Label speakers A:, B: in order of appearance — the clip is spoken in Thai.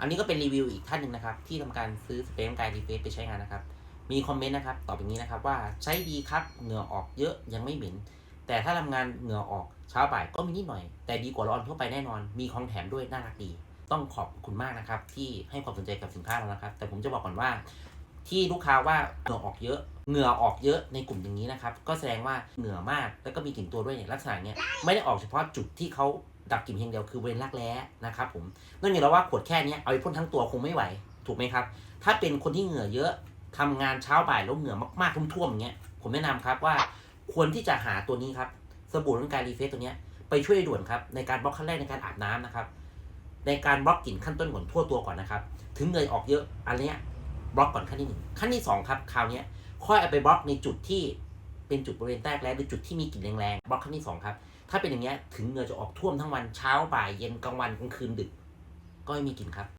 A: อันนี้ก็เป็นรีวิวอีกท่านหนึ่งนะครับ ที่ทำการซื้อสเปรย์ร่างกายรีเฟสไปใช้งานนะครับ มีคอมเมนต์นะครับตอบอย่างนี้นะครับว่าใช้ดีครับเหงื่อออกเยอะยังไม่เหม็นแต่ถ้าทำงานเหงื่อออกเช้าบ่ายก็มีนิดหน่อย แต่ดีกว่าร้อนทั่วไปแน่นอน มีของแถมด้วยน่ารักดี ต้องขอบคุณมากนะครับ ที่ให้ความสนใจกับสินค้าเรานะครับ แต่ผมจะบอกก่อนว่า ที่ลูกค้าว่าเหงื่อออกเยอะเหงื่อออกเยอะในกลุ่มอย่างนี้นะครับ ก็แสดงว่าเหงื่อมากแล้วก็มีกลิ่นตัวด้วยเนี่ยลักษณะเนี้ยไม่ได้ออกเฉพาะจุดที่เขาดับกลิ่นเพียงเดียวคือเว้นรักแร้นะครับผมนั่นหมายความว่าขวดแค่นี้เอาไปพ่นทั้งตัวคงไม่ไหว ถูกไหมครับ ถ้าเป็นคนที่เหงื่อเยอะทำงานเช้าบ่ายแล้วเหงื่อมากๆท่วมๆอย่างเงี้ยผมแนะนำครับว่าควรที่จะหาตัวนี้ครับสบู่ร่างกายรีเฟสตัวเนี้ยไปช่วยด่วนครับในการบล็อกขั้นแรกในการอาบน้ำนะครับ ในการบล็อกกลิ่นขั้นต้นก่อนทั่วตัวก่อนนะครับ ถึงเหงื่อออกเยอะอันเนี้ย บล็อกก่อนขั้นที่หนึ่งขั้นที่สองครับคราวนี้ค่อยเอาไปบล็อกในจุดที่เป็นจุดบริเวณแตกแล้วหรือจุดที่มีกลิ่นแรงๆบล็อกขั้นที่สองครับถ้าเป็นอย่างเงี้ยถึงเหงื่อจะออกท่วมทั้งวันเช้าบ่ายเย็นกลางวันกลางคืนดึก ก็ไม่มีกลิ่นครับ